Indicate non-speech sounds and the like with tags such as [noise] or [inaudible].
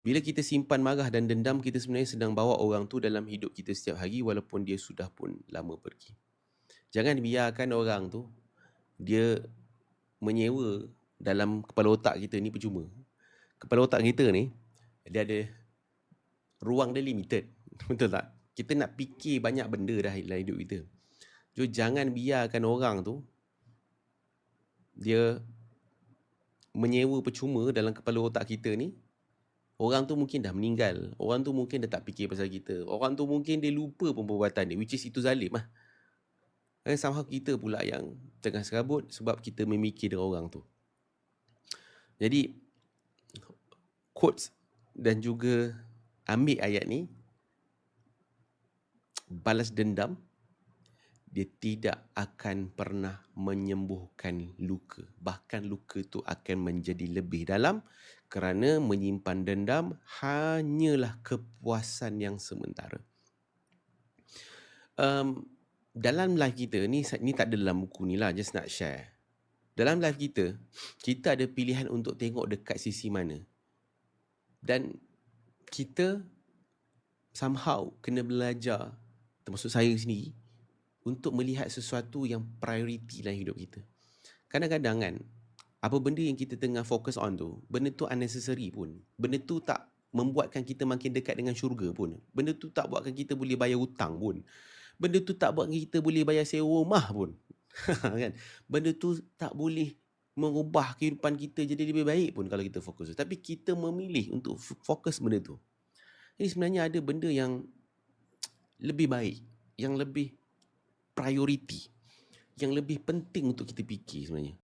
bila kita simpan marah dan dendam, kita sebenarnya sedang bawa orang tu dalam hidup kita setiap hari walaupun dia sudah pun lama pergi. Jangan biarkan orang tu dia menyewa dalam kepala otak kita ni percuma. Kepala otak kita ni dia ada ruang dia limited. [laughs] Betul tak? Kita nak fikir banyak benda dah dalam hidup kita. So jangan biarkan orang tu dia menyewa percuma dalam kepala otak kita ni Orang tu mungkin dah meninggal. Orang tu mungkin dah tak fikir pasal kita. Orang tu mungkin dia lupa pun perbuatan dia. Which is itu zalim lah. Dan somehow kita pula yang tengah serabut sebab kita memikir dengan orang tu. Jadi, quotes dan juga ambil ayat ni, balas dendam, dia tidak akan pernah menyembuhkan luka. Bahkan luka tu akan menjadi lebih dalam kerana menyimpan dendam hanyalah kepuasan yang sementara. Um, dalam live kita ni ni tak ada dalam buku ni lah just nak share. Dalam live kita kita ada pilihan untuk tengok dekat sisi mana. Dan kita somehow kena belajar termasuk saya sendiri untuk melihat sesuatu yang priority dalam hidup kita. Kadang-kadang kan apa benda yang kita tengah fokus on tu, benda tu unnecessary pun. Benda tu tak membuatkan kita makin dekat dengan syurga pun. Benda tu tak buatkan kita boleh bayar hutang pun. Benda tu tak buatkan kita boleh bayar sewa rumah pun. [laughs] kan? Benda tu tak boleh mengubah kehidupan kita jadi lebih baik pun kalau kita fokus. Tapi kita memilih untuk fokus benda tu. Jadi sebenarnya ada benda yang lebih baik, yang lebih priority, yang lebih penting untuk kita fikir sebenarnya.